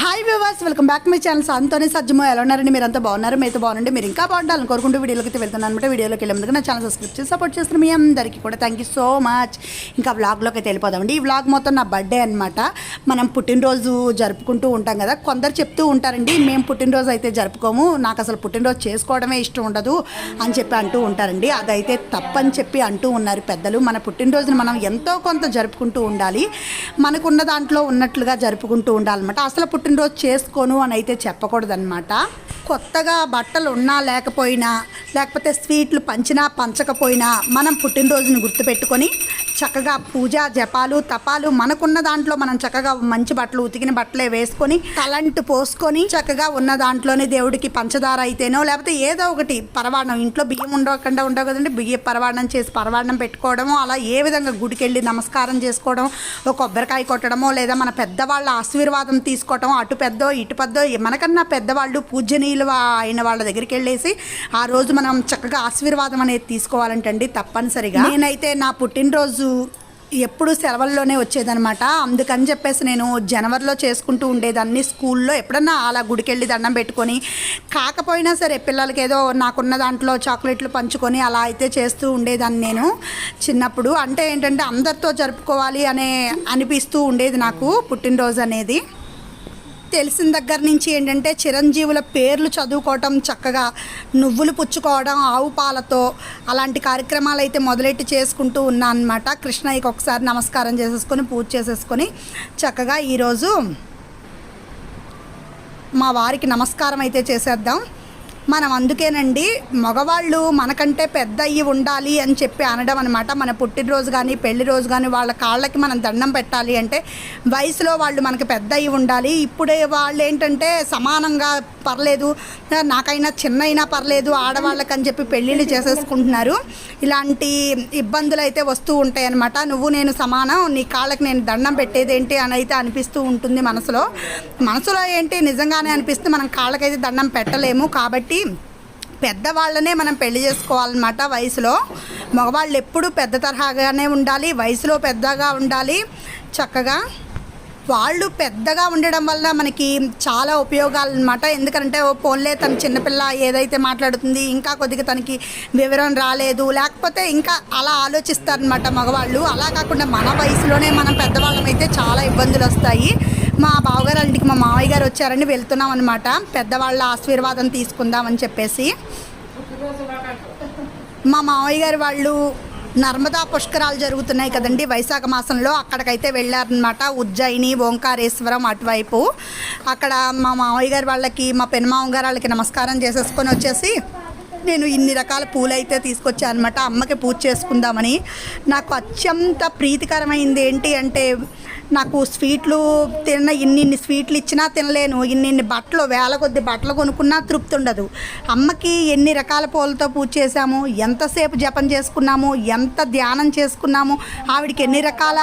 Hi viewers welcome back my channel సంతోని సజ్జమో ఎలా ఉన్నారండి? మీరు అంతా బాగున్నారు? మీతో బాగుండండి. మీరు ఇంకా బాగుండాలని కోరుకుంటూ వీడియోలోకి అయితే వెళ్తున్నాను అనమాట వీడియోలోకి వెళ్ళే నా ఛానల్ సబ్స్క్రైబ్ చేసి సపోర్ట్ చేస్తున్న మీ అందరికీ కూడా థ్యాంక్ యూ సో మచ్ ఇంకా వ్లాగ్లోకి అయితే వెళ్ళిపోదామండి. ఈ వ్లాగ్ మొత్తం నా బర్త్డే అనమాట మనం పుట్టినరోజు జరుపుకుంటూ ఉంటాం కదా. కొందరు చెప్తూ ఉంటారండి మేము పుట్టినరోజు అయితే జరుపుకోము. నాకు అసలు పుట్టినరోజు చేసుకోవడమే ఇష్టం ఉండదు అని చెప్పి అంటూ ఉంటారండి. అదైతే తప్పని చెప్పి అంటూ ఉన్నారు పెద్దలు. మన పుట్టినరోజుని మనం ఎంతో కొంత జరుపుకుంటూ ఉండాలి. మనకున్న దాంట్లో ఉన్నట్లుగా జరుపుకుంటూ ఉండాలన్నమాట. అసలు పుట్టిన పుట్టినరోజు చేసుకోను అని అయితే చెప్పకూడదన్నమాట. కొత్తగా బట్టలు ఉన్నా లేకపోయినా లేకపోతే స్వీట్లు పంచినా పంచకపోయినా మనం పుట్టినరోజుని గుర్తుపెట్టుకొని చక్కగా పూజ జపాలు తపాలు మనకున్న దాంట్లో మనం చక్కగా మంచి బట్టలు ఉతికిన బట్టలే వేసుకొని తలంటు పోసుకొని చక్కగా ఉన్న దాంట్లోనే దేవుడికి పంచదార అయితేనో లేకపోతే ఏదో ఒకటి పరవాణం ఇంట్లో బియ్యం ఉండకుండా ఉండవు కదండి బియ్యం పరవాణం చేసి పరవాణం పెట్టుకోవడము అలా ఏ విధంగా గుడికి వెళ్ళి నమస్కారం చేసుకోవడం ఒక కొబ్బరికాయ కొట్టడమో లేదా మన పెద్దవాళ్ళ ఆశీర్వాదం తీసుకోవటం అటు పెద్దో ఇటు పెద్దో మనకన్నా పెద్దవాళ్ళు పూజనీయులు అయిన వాళ్ళ దగ్గరికి వెళ్ళేసి ఆ రోజు మనం చక్కగా ఆశీర్వాదం అనేది తీసుకోవాలంటండి తప్పనిసరిగా. నేనైతే నా పుట్టినరోజు ఎప్పుడు సెలవుల్లోనే వచ్చేదనమాట అందుకని చెప్పేసి నేను జనవరిలో చేసుకుంటూ ఉండేదాన్ని. స్కూల్లో ఎప్పుడన్నా అలా గుడికెళ్ళి దండం పెట్టుకొని కాకపోయినా సరే పిల్లలకి ఏదో నాకున్న దాంట్లో చాక్లెట్లు పంచుకొని అలా అయితే చేస్తూ ఉండేదాన్ని నేను చిన్నప్పుడు. అంటే ఏంటంటే అందరితో జరుపుకోవాలి అనే అనిపిస్తూ ఉండేది నాకు పుట్టినరోజు అనేది. తెలిసిన దగ్గర నుంచి ఏంటంటే చిరంజీవుల పేర్లు చదువుకోవటం చక్కగా నువ్వులు పుచ్చుకోవడం ఆవు పాలతో అలాంటి కార్యక్రమాలు అయితే మొదలెట్టి చేసుకుంటూ ఉన్నా అనమాట కృష్ణయ్యకి ఒకసారి నమస్కారం చేసేసుకొని పూజ చేసేసుకొని చక్కగా ఈరోజు మా వారికి నమస్కారం అయితే చేసేద్దాం. మనం అందుకేనండి మగవాళ్ళు మనకంటే పెద్ద అయ్యి ఉండాలి అని చెప్పి అనడం అనమాట మన పుట్టినరోజు కానీ పెళ్ళి రోజు కానీ వాళ్ళ కాళ్ళకి మనం దండం పెట్టాలి అంటే వయసులో వాళ్ళు మనకి పెద్ద అయ్యి ఉండాలి. ఇప్పుడే వాళ్ళు ఏంటంటే సమానంగా పర్లేదు నాకైనా చిన్నైనా పర్లేదు ఆడవాళ్ళకి అని చెప్పి పెళ్ళిళ్ళు చేసేసుకుంటున్నారు. ఇలాంటి ఇబ్బందులు అయితే వస్తూ ఉంటాయి అనమాట నువ్వు నేను సమానం నీ కాళ్ళకి నేను దండం పెట్టేది ఏంటి అని అయితే అనిపిస్తూ ఉంటుంది మనసులో. మనసులో ఏంటి? నిజంగానే అనిపిస్తే మనం కాళ్ళకైతే దండం పెట్టలేము. కాబట్టి పెద్దవాళ్ళనే మనం పెళ్ళి చేసుకోవాలన్నమాట వయసులో. మగవాళ్ళు ఎప్పుడూ పెద్ద తరహాగానే ఉండాలి వయసులో పెద్దగా ఉండాలి. చక్కగా వాళ్ళు పెద్దగా ఉండడం వల్ల మనకి చాలా ఉపయోగాలు అనమాట ఎందుకంటే ఓ పోన్లే తన చిన్నపిల్ల ఏదైతే మాట్లాడుతుంది ఇంకా కొద్దిగా తనకి వివరం రాలేదు. లేకపోతే ఇంకా అలా ఆలోచిస్తారనమాట మగవాళ్ళు. అలా కాకుండా మన వయసులోనే మనం పెద్దవాళ్ళమైతే చాలా ఇబ్బందులు వస్తాయి మా బావగారు ఇంటికి మా మామయ్య గారు వచ్చారని వెళ్తున్నాం అనమాట పెద్దవాళ్ళ ఆశీర్వాదం తీసుకుందామని చెప్పేసి. మా మావయ్య గారు వాళ్ళు నర్మదా పుష్కరాలు జరుగుతున్నాయి కదండి వైశాఖ మాసంలో. అక్కడికైతే వెళ్ళారనమాట ఉజ్జయిని ఓంకారేశ్వరం అటువైపు. అక్కడ మా మావయ్య గారు వాళ్ళకి మా పెనమామ గారు వాళ్ళకి నమస్కారం చేసేసుకొని వచ్చేసి నేను ఇన్ని రకాల పూలు అయితే తీసుకొచ్చాను అనమాట అమ్మకి పూజ చేసుకుందామని. నాకు అత్యంత ప్రీతికరమైంది ఏంటి అంటే నాకు స్వీట్లు తిన్న ఇన్ని ఇన్ని స్వీట్లు ఇచ్చినా తినలేను. ఇన్ని ఇన్ని బట్టలు వేల కొద్ది బట్టలు కొనుక్కున్నా తృప్తి ఉండదు. అమ్మకి ఎన్ని రకాల పూలతో పూజ చేశాము? ఎంతసేపు జపం చేసుకున్నాము? ఎంత ధ్యానం చేసుకున్నాము? ఆవిడకి ఎన్ని రకాల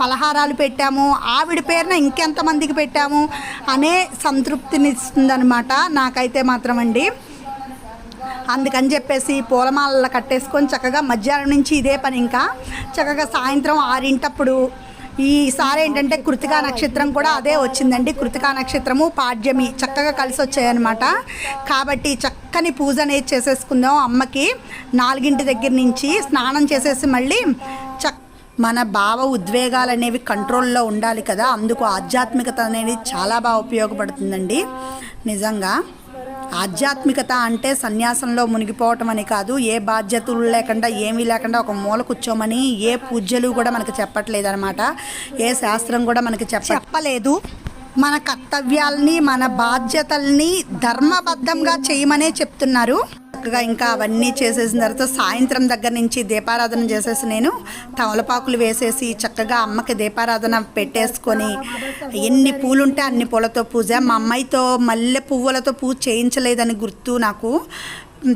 పలహారాలు పెట్టాము? ఆవిడ పేరున ఇంకెంతమందికి పెట్టాము? అనే సంతృప్తినిస్తుందనమాట నాకైతే మాత్రం అండి అందుకని చెప్పేసి పూలమాల కట్టేసుకొని చక్కగా మధ్యాహ్నం నుంచి ఇదే పని ఇంకా. చక్కగా సాయంత్రం ఆరింటప్పుడు ఈసారి ఏంటంటే కృతికా నక్షత్రం కూడా అదే వచ్చిందండి. కృతికా నక్షత్రము పాడ్యమి. చక్కగా కలిసి వచ్చాయన్నమాట. కాబట్టి చక్కని పూజ అనేది చేసేసుకుందాం అమ్మకి. నాలుగింటి దగ్గర నుంచి స్నానం చేసేసి మళ్ళీ చక్ మన భావ ఉద్వేగాలు అనేవి కంట్రోల్లో ఉండాలి కదా. అందుకు ఆధ్యాత్మికత అనేది చాలా బాగా ఉపయోగపడుతుందండి. నిజంగా ఆధ్యాత్మికత అంటే సన్యాసంలో మునిగిపోవటం అని కాదు ఏ బాధ్యతలు లేకుండా ఏమీ లేకుండా ఒక మూల కూర్చోమని ఏ పూజ్యలు కూడా మనకు చెప్పట్లేదు అనమాట ఏ శాస్త్రం కూడా మనకి చెప్పలేదు. మన కర్తవ్యాల్ని మన బాధ్యతల్ని ధర్మబద్ధంగా చేయమనే చెప్తున్నారు. చక్కగా ఇంకా అవన్నీ చేసేసిన తర్వాత సాయంత్రం దగ్గర నుంచి దీపారాధన చేసేసి నేను తమలపాకులు వేసేసి చక్కగా అమ్మకి దీపారాధన పెట్టేసుకొని ఎన్ని పూలుంటే అన్ని పూలతో పూజ. మా అమ్మాయితో మల్లె పువ్వులతో పూజ చేయించలేదని గుర్తు నాకు.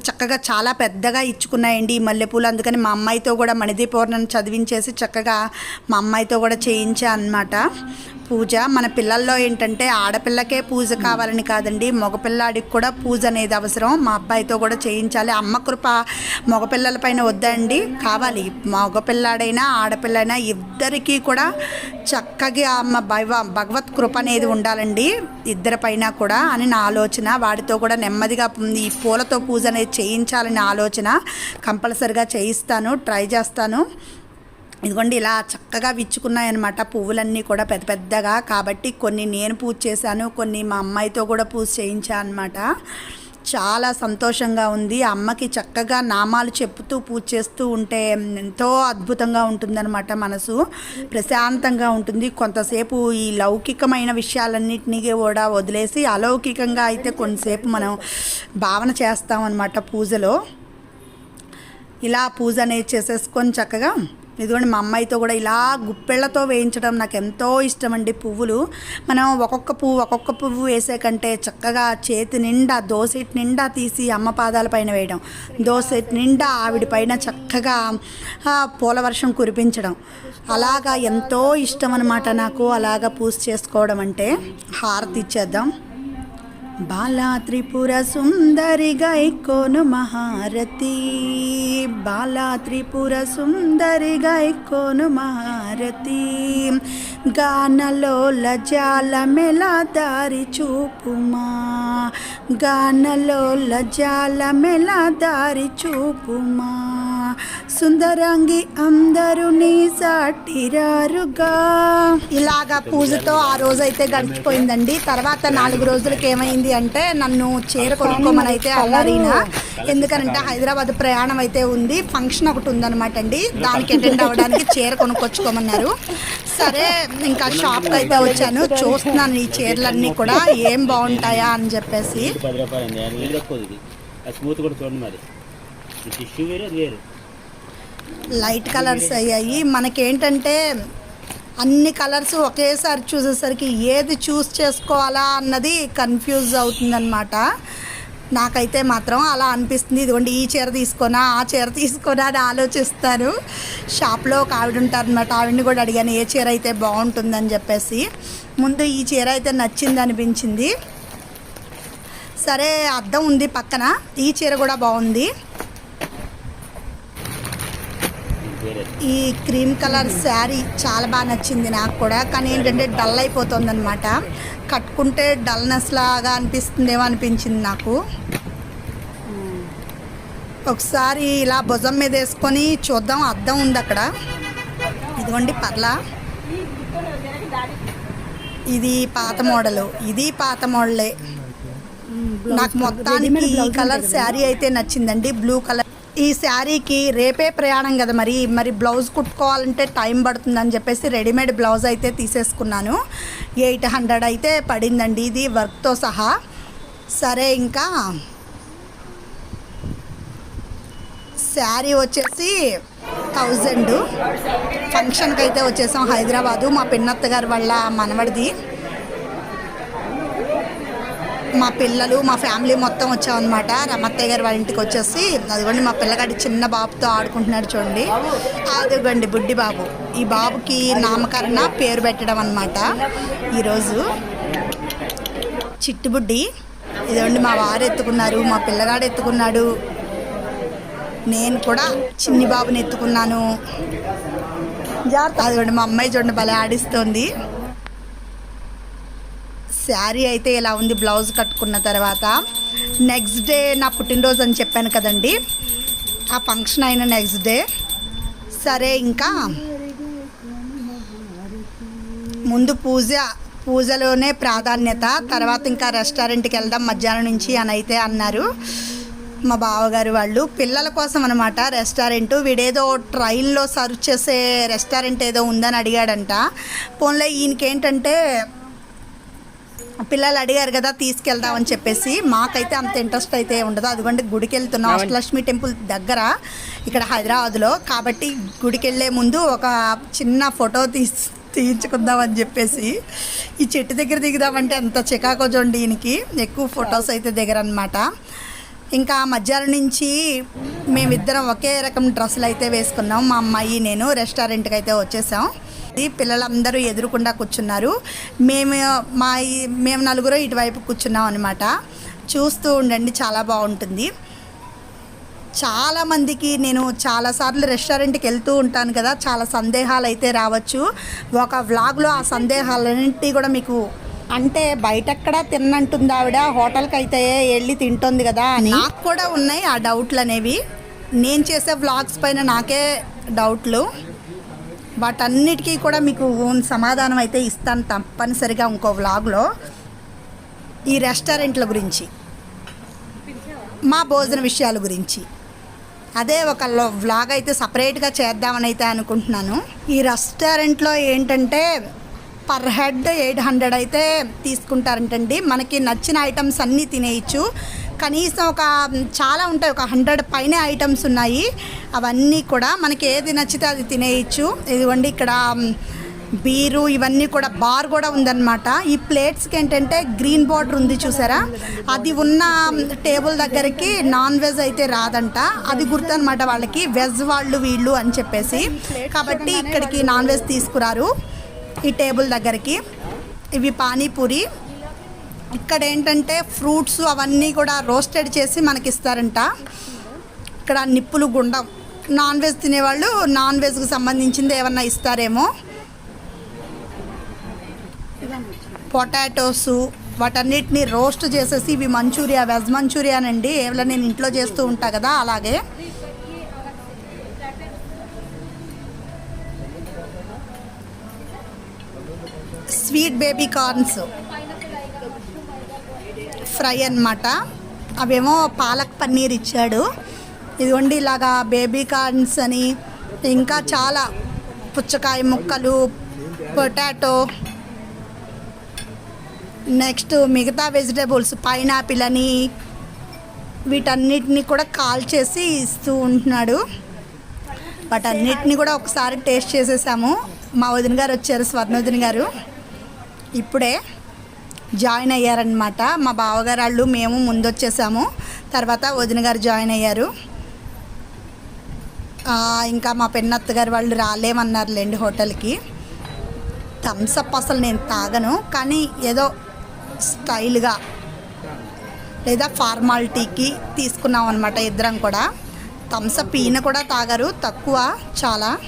చక్కగా చాలా పెద్దగా ఇచ్చుకున్నాయండి ఈ మల్లెపూలు అందుకని మా అమ్మాయితో కూడా మణిదీపూర్ణను చదివించేసి చక్కగా మా అమ్మాయితో కూడా చేయించా అనమాట పూజ. మన పిల్లల్లో ఏంటంటే ఆడపిల్లకే పూజ కావాలని కాదండి. మగపిల్లాడికి కూడా పూజ అనేది అవసరం. మా అబ్బాయితో కూడా చేయించాలి. అమ్మ కృప మగపిల్లల పైన వద్దండి. కావాలి. మగపిల్లాడైనా ఆడపిల్లైనా ఇద్దరికీ కూడా చక్కగా అమ్మ భగవ భగవత్ కృప అనేది ఉండాలండి. ఇద్దరి పైన కూడా అని నా ఆలోచన. వాడితో కూడా నెమ్మదిగా ఈ పూలతో పూజ అనేది చేయించాలని ఆలోచన. కంపల్సరిగా చేయిస్తాను. ట్రై చేస్తాను. ఇదిగోండి ఇలా చక్కగా విచ్చుకున్నాయన్నమాట. పువ్వులన్నీ కూడా పెద్ద పెద్దగా. కాబట్టి కొన్ని నేను పూజ చేశాను కొన్ని మా అమ్మాయితో కూడా పూజ చేయించాను అనమాట చాలా సంతోషంగా ఉంది. అమ్మకి చక్కగా నామాలు చెప్తూ పూజ చేస్తూ ఉంటే ఎంతో అద్భుతంగా ఉంటుందన్నమాట మనసు. ప్రశాంతంగా ఉంటుంది. కొంతసేపు ఈ లౌకికమైన విషయాలన్నింటినీ కూడా వదిలేసి అలౌకికంగా అయితే కొంతసేపు మనం భావన చేస్తామన్నమాట పూజలో. ఇలా పూజ అనేది చేసేసుకొని చక్కగా ఇదిగోండి మా అమ్మాయితో కూడా ఇలా గుప్పెళ్ళతో వేయించడం నాకు ఎంతో ఇష్టం అండి పువ్వులు. మనం ఒక్కొక్క పువ్వు ఒక్కొక్క పువ్వు వేసే కంటే చక్కగా చేతి నిండా దోసెట్ నిండా తీసి అమ్మ పాదాల పైన వేయడం దోసెట్ నిండా ఆవిడ పైన చక్కగా పూలవర్షం పూల వర్షం కురిపించడం. అలాగా ఎంతో ఇష్టం అనమాట నాకు అలాగా పూజ చేసుకోవడం అంటే. హారతి ఇచ్చేద్దాం. బాలా త్రిపుర సుందరి గైకోను మహారతి. బాలా త్రిపుర సుందరి గైకోను మహారతి. గానలో లజాల మెలా దారి చూపుమా. గానలో లజాల మెలా దారి చూపుమా. సుందరంగి అందరూ నీ సాటిరారుగా. ఇలాగా పూజతో ఆ రోజు అయితే గడిచిపోయిందండి. తర్వాత నాలుగు రోజులకి ఏమైంది అంటే నన్ను చీర కొనుక్కోమని అయితే ఈయన ఎందుకనంటే హైదరాబాద్ ప్రయాణం అయితే ఉంది. ఫంక్షన్ ఒకటి ఉందన్నమాట అండి దానికి అటెండ్ అవ్వడానికి చీర కొనుక్కొచ్చుకోమన్నారు. సరే ఇంకా షాప్కి అయితే వచ్చాను. చూస్తున్నాను ఈ చీరలన్నీ కూడా. ఏం బాగుంటాయా అని చెప్పేసి. పది రూపాయలు స్మూత్ కూడా చూడండి మరి. ఈ టిష్యూ వేరు వేరు. లైట్ కలర్స్ అయ్యాయి. మనకేంటంటే అన్ని కలర్స్ ఒకేసారి చూసేసరికి ఏది చూస్ చేసుకోవాలా అన్నది కన్ఫ్యూజ్ అవుతుందన్నమాట. నాకైతే మాత్రం అలా అనిపిస్తుంది. ఇదిగోండి ఈ చీర తీసుకోనా ఆ చీర తీసుకోనా అని ఆలోచిస్తాను. షాప్లో ఒక ఆవిడ ఉంటారనమాట ఆవిడని కూడా అడిగాను ఏ చీర అయితే బాగుంటుందని చెప్పేసి. ముందు ఈ చీర అయితే నచ్చింది అనిపించింది. సరే అద్దం ఉంది పక్కన. ఈ చీర కూడా బాగుంది ఇది వేరే ఈ క్రీమ్ కలర్ శారీ చాలా బాగా నచ్చింది నాకు కూడా. కానీ ఏంటంటే డల్ అయిపోతుంది అనమాట కట్టుకుంటే డల్నెస్ లాగా అనిపిస్తుందేమో అనిపించింది నాకు. ఒకసారి ఇలా భుజం మీద వేసుకొని చూద్దాం అద్దం ఉంది అక్కడ. ఇదిగోండి పర్లా. ఇది పాత మోడలు. ఇది పాత మోడలే. నాకు మొత్తానికి ఈ కలర్ శారీ అయితే నచ్చిందండి. బ్లూ కలర్ ఈ శారీకి రేపే ప్రయాణం కదా మరి. మరి బ్లౌజ్ కుట్టుకోవాలంటే టైం పడుతుందని చెప్పేసి రెడీమేడ్ బ్లౌజ్ అయితే తీసేసుకున్నాను. ఎయిట్ హండ్రెడ్ అయితే పడిందండి ఇది వర్క్తో సహా. సరే ఇంకా శారీ వచ్చేసి థౌజండ్. ఫంక్షన్కి అయితే వచ్చేసాం హైదరాబాదు. మా పిన్నత్త గారి వాళ్ళ మనవడిది. మా పిల్లలు మా ఫ్యామిలీ మొత్తం వచ్చామన్నమాట. రమత్తయ్య గారి వాళ్ళ ఇంటికి వచ్చేసి అదిగోండి మా పిల్లగాడి చిన్న బాబుతో ఆడుకుంటున్నాడు చూడండి. అదిగోండి బుడ్డి బాబు. ఈ బాబుకి నామకరణ పేరు పెట్టడం అనమాట ఈరోజు చిట్టుబుడ్డి ఇదిగోండి మా వారు ఎత్తుకున్నారు మా పిల్లగాడు ఎత్తుకున్నాడు. నేను కూడా చిన్ని బాబుని ఎత్తుకున్నాను. జాగ్రత్త. అదిగోండి మా అమ్మాయి చూడండి భలే ఆడిస్తోంది. శారీ అయితే ఇలా ఉంది బ్లౌజ్ కట్టుకున్న తర్వాత. నెక్స్ట్ డే నా పుట్టినరోజు అని చెప్పాను కదండి. ఆ ఫంక్షన్ అయిన నెక్స్ట్ డే సరే ఇంకా ముందు పూజ పూజలోనే ప్రాధాన్యత తర్వాత ఇంకా రెస్టారెంట్కి వెళ్దాం మధ్యాహ్నం నుంచి అని అయితే అన్నారు. మా బావగారు వాళ్ళు పిల్లల కోసం అనమాట రెస్టారెంట్ వీడేదో ట్రైన్లో సర్వ్ చేసే రెస్టారెంట్ ఏదో ఉందని అడిగాడంట. పోన్లే ఈయనకేంటంటే పిల్లలు అడిగారు కదా తీసుకెళ్దామని చెప్పేసి. మాకైతే అంత ఇంట్రెస్ట్ అయితే ఉండదు. అదిగోండి గుడికి వెళ్తున్నాం అష్టలక్ష్మి టెంపుల్ దగ్గర ఇక్కడ హైదరాబాద్లో. కాబట్టి గుడికి వెళ్ళే ముందు ఒక చిన్న ఫోటో తీసి తీయించుకుందామని చెప్పేసి ఈ చెట్టు దగ్గర దిగుదామంటే అంత చికాకో చూడండి ఈయనకి. ఎక్కువ ఫొటోస్ అయితే దగ్గర అనమాట ఇంకా మధ్యాహ్నం నుంచి మేమిద్దరం ఒకే రకం డ్రెస్సులు అయితే వేసుకున్నాం. మా అమ్మాయి నేను రెస్టారెంట్కి అయితే వచ్చేసాం. పిల్లలందరూ ఎదురుకుండా కూర్చున్నారు. మేము మా మేము నలుగురు ఇటువైపు కూర్చున్నాం అనమాట చూస్తూ ఉండండి చాలా బాగుంటుంది. చాలామందికి నేను చాలాసార్లు రెస్టారెంట్కి వెళ్తూ ఉంటాను కదా చాలా సందేహాలు అయితే రావచ్చు. ఒక వ్లాగ్లో ఆ సందేహాలన్నింటి కూడా మీకు అంటే బయటక్కడ తిన్నంటుంది ఆవిడ హోటల్కి అయితే వెళ్ళి తింటుంది కదా అని. నాకు కూడా ఉన్నాయి ఆ డౌట్లు అనేవి నేను చేసే వ్లాగ్స్ పైన నాకే డౌట్లు. వాటన్నిటికీ కూడా మీకు ఓన్ సమాధానం అయితే ఇస్తాను తప్పనిసరిగా ఇంకో వ్లాగ్లో ఈ రెస్టారెంట్ల గురించి. మా భోజన విషయాల గురించి. అదే ఒక వ్లాగ్ అయితే సపరేట్గా చేద్దామని అయితే అనుకుంటున్నాను. ఈ రెస్టారెంట్లో ఏంటంటే పర్ హెడ్ ఎయిట్ హండ్రెడ్ అయితే తీసుకుంటారంటండి. మనకి నచ్చిన ఐటమ్స్ అన్నీ తినేయచ్చు. కనీసం ఒక చాలా ఉంటాయి. ఒక హండ్రెడ్ పైన ఐటమ్స్ ఉన్నాయి. అవన్నీ కూడా మనకి ఏది నచ్చితే అది తినేయచ్చు. ఇదిగోండి ఇక్కడ బీరు ఇవన్నీ కూడా బార్ కూడా ఉందన్నమాట. ఈ ప్లేట్స్కి ఏంటంటే గ్రీన్ బార్డర్ ఉంది చూసారా? అది ఉన్న టేబుల్ దగ్గరికి నాన్ వెజ్ అయితే రాదంట. అది గుర్తు అనమాట వాళ్ళకి. వెజ్ వాళ్ళు వీళ్ళు అని చెప్పేసి. కాబట్టి ఇక్కడికి నాన్ వెజ్ తీసుకురారు. ఈ టేబుల్ దగ్గరికి. ఇవి పానీపూరి. ఇక్కడ ఏంటంటే ఫ్రూట్స్ అవన్నీ కూడా రోస్టెడ్ చేసి మనకి ఇస్తారంట ఇక్కడ నిప్పులు గుండం. నాన్ వెజ్ తినేవాళ్ళు నాన్ వెజ్కి సంబంధించింది ఏమన్నా ఇస్తారేమో. పొటాటోస్ వాటన్నిటిని రోస్ట్ చేసేసి ఇవి మంచూరియా వెజ్ మంచూరియా అండి ఏమైనా నేను ఇంట్లో చేస్తూ ఉంటా కదా అలాగే. స్వీట్ బేబీ కార్న్స్ ఫ్రై అన్నమాట. అవేమో పాలక్ పన్నీర్ ఇచ్చాడు. ఇదిగోండి ఇలాగా బేబీ కార్న్స్ అని ఇంకా చాలా పుచ్చకాయ ముక్కలు పొటాటో. నెక్స్ట్ మిగతా వెజిటేబుల్స్ పైనాపిల్ అని వీటన్నిటిని కూడా కాల్ చేసి ఇస్తూ ఉంటున్నాడు. వాటన్నిటిని కూడా ఒకసారి టేస్ట్ చేసేసాము. మా వదిన గారు వచ్చారు స్వర్ణవదిన గారు. ఇప్పుడే జాయిన్ అయ్యారనమాట మా బావగారు వాళ్ళు మేము ముందు వచ్చేసాము తర్వాత వదిన గారు జాయిన్ అయ్యారు. ఇంకా మా పెన్నత్త గారు వాళ్ళు రాలేమన్నారులేండి హోటల్కి. థమ్స్అప్ అసలు నేను తాగను. కానీ ఏదో స్టైల్గా లేదా ఫార్మాలిటీకి తీసుకున్నాం అనమాట ఇద్దరం కూడా. థమ్స్అప్ ఈయన కూడా తాగారు తక్కువ చాలా.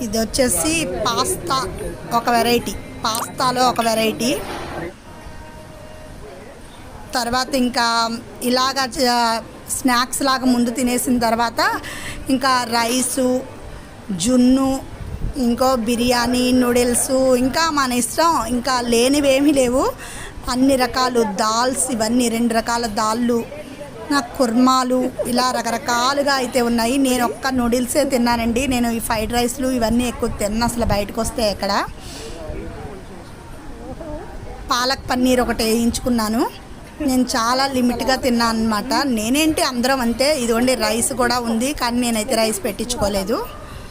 ఇది వచ్చేసి పాస్తా ఒక వెరైటీ. పాస్తాలో ఒక వెరైటీ. తర్వాత ఇంకా ఇలాగా చ- స్నాక్స్ లాగా ముందు తినేసిన తర్వాత ఇంకా రైసు జున్ను ఇంకో బిర్యానీ నూడిల్స్ ఇంకా మన ఇష్టం ఇంకా లేనివేమీ లేవు. అన్ని రకాలు దాల్స్ ఇవన్నీ రెండు రకాల దాళ్ళు నాకు కుర్మాలు ఇలా రకరకాలుగా అయితే ఉన్నాయి. నేను ఒక్క నూడిల్సే తిన్నానండి. నేను ఈ ఫ్రైడ్ రైస్లు ఇవన్నీ ఎక్కువ తిన్న అసలు బయటకు వస్తే ఎక్కడ. పాలక్ పన్నీర్ ఒకటి వేయించుకున్నాను. నేను చాలా లిమిట్గా తిన్నాను అనమాట నేనేంటి అందరం అంతే. ఇదిగోండి రైస్ కూడా ఉంది కానీ నేనైతే రైస్ పెట్టించుకోలేదు.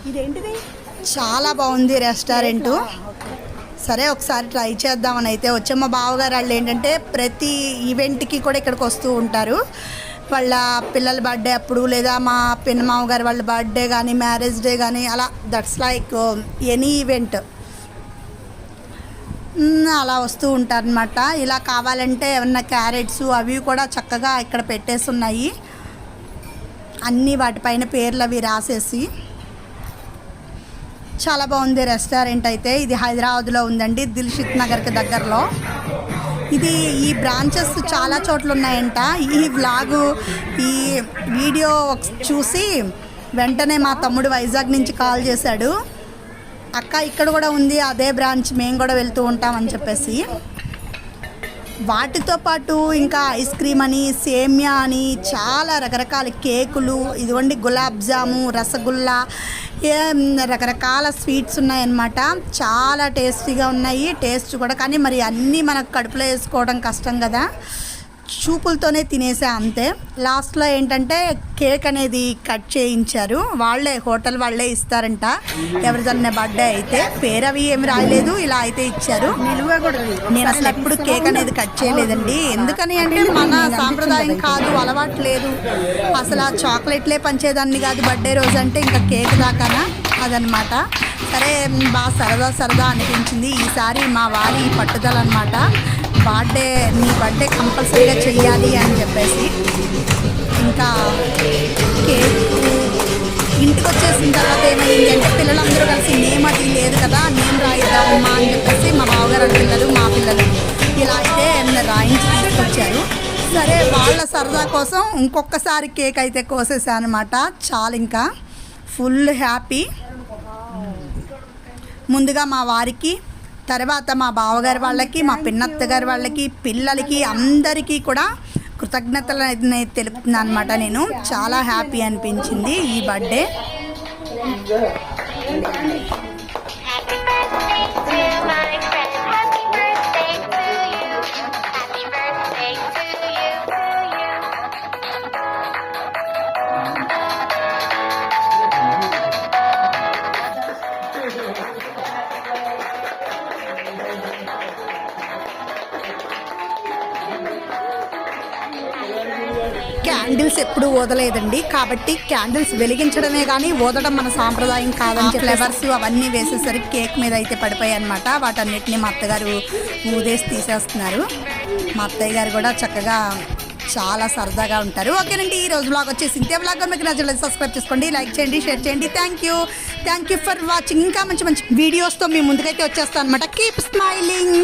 ఇదేంటిది? చాలా బాగుంది రెస్టారెంట్. సరే ఒకసారి ట్రై చేద్దామని అయితే వచ్చే. మా బావగారు వాళ్ళు ఏంటంటే ప్రతి ఈవెంట్కి కూడా ఇక్కడికి వస్తూ ఉంటారు. వాళ్ళ పిల్లల బర్త్డే అప్పుడు లేదా మా పిన్న మామగారు వాళ్ళ బర్త్డే కానీ మ్యారేజ్ డే కానీ అలా దట్స్ లైక్ ఎనీ ఈవెంట్ అలా వస్తూ ఉంటారనమాట ఇలా కావాలంటే ఏమన్నా క్యారెట్స్ అవి కూడా చక్కగా ఇక్కడ పెట్టేసి ఉన్నాయి అన్నీ వాటిపైన పేర్లు అవి రాసేసి. చాలా బాగుంది రెస్టారెంట్ అయితే. ఇది హైదరాబాద్లో ఉందండి. దిల్షిత్ నగర్కి దగ్గరలో. ఇది ఈ బ్రాంచెస్ చాలా చోట్ల ఉన్నాయంట ఈ వ్లాగు ఈ వీడియో చూసి వెంటనే మా తమ్ముడు వైజాగ్ నుంచి కాల్ చేశాడు. అక్క ఇక్కడ కూడా ఉంది అదే బ్రాంచ్ మేము కూడా వెళ్తూ ఉంటామని చెప్పేసి. వాటితో పాటు ఇంకా ఐస్ క్రీమ్ అని సేమ్యా అని చాలా రకరకాల కేకులు ఇదిగోండి గులాబ్ జాము రసగుల్లా రకరకాల స్వీట్స్ ఉన్నాయన్నమాట. చాలా టేస్టీగా ఉన్నాయి టేస్ట్ కూడా. కానీ మరి అన్నీ మనకు కడుపులో వేసుకోవడం కష్టం కదా. చూపులతోనే తినేసా అంతే. లాస్ట్లో ఏంటంటే కేక్ అనేది కట్ చేయించారు. వాళ్ళే హోటల్ వాళ్ళే ఇస్తారంట. ఎవరిదన్నా బర్త్డే అయితే. పేరు అవి ఏమి రాయలేదు ఇలా అయితే ఇచ్చారు. నేను అసలు ఎప్పుడు కేక్ అనేది కట్ చేయలేదండి. ఎందుకని అంటే మన సాంప్రదాయం కాదు అలవాటు లేదు. అసలు ఆ చాక్లెట్లే పంచేదాన్ని కాదు బర్త్డే రోజు అంటే ఇంకా కేక్ దాకానా? అదనమాట. సరే బాగా సరదా సరదా అనిపించింది. ఈసారి మా వారి పట్టుదల అనమాట బర్త్డే నీ బర్త్డే కంపల్సరీగా చెయ్యాలి అని చెప్పేసి ఇంకా కేక్ ఇంటికి వచ్చేసిన తర్వాత ఏమైంది అంటే పిల్లలందరూ కలిసి నేమ్ అది లేదు కదా నేమ్ రాయిద్దామమ్మా అని చెప్పేసి మా బావగారు పిల్లలు మా పిల్లలు ఇలా అయితే రాయించి తీసుకొచ్చారు. సరే వాళ్ళ సరదా కోసం ఇంకొకసారి కేక్ అయితే కోసేసానమాట. చాలా చాలు ఇంకా. Full happy. ముందుగా మా వారికి తర్వాత మా బావగారి వాళ్ళకి మా పిన్నత్త గారి వాళ్ళకి పిల్లలకి అందరికీ కూడా కృతజ్ఞతలు అనేది తెలుపుతున్నాను అనమాట నేను. చాలా హ్యాపీ అనిపించింది ఈ బర్త్డే. క్యాండిల్స్ ఎప్పుడు ఊదలేదండి కాబట్టి క్యాండిల్స్ వెలిగించడమే కానీ ఊదడం మన సాంప్రదాయం కాదని ఫ్లవర్స్ అవన్నీ వేసేసరికి కేక్ మీద అయితే పడిపోయాయి అనమాట వాటన్నిటిని మా అత్తగారు ఊదేసి తీసేస్తున్నారు. మా అత్తయ్య గారు కూడా చక్కగా చాలా సరదాగా ఉంటారు. ఓకేనండి ఈ రోజు బ్లాగ్ వచ్చేసి ఇంతే బ్లాగ్ మీకు నచ్చలేదు సబ్స్క్రైబ్ చేసుకోండి లైక్ చేయండి షేర్ చేయండి. Thank you thank you for watching ఇంకా మంచి మంచి వీడియోస్తో మీ ముందుకైతే వచ్చేస్తాను అనమాట కీప్ స్మైలింగ్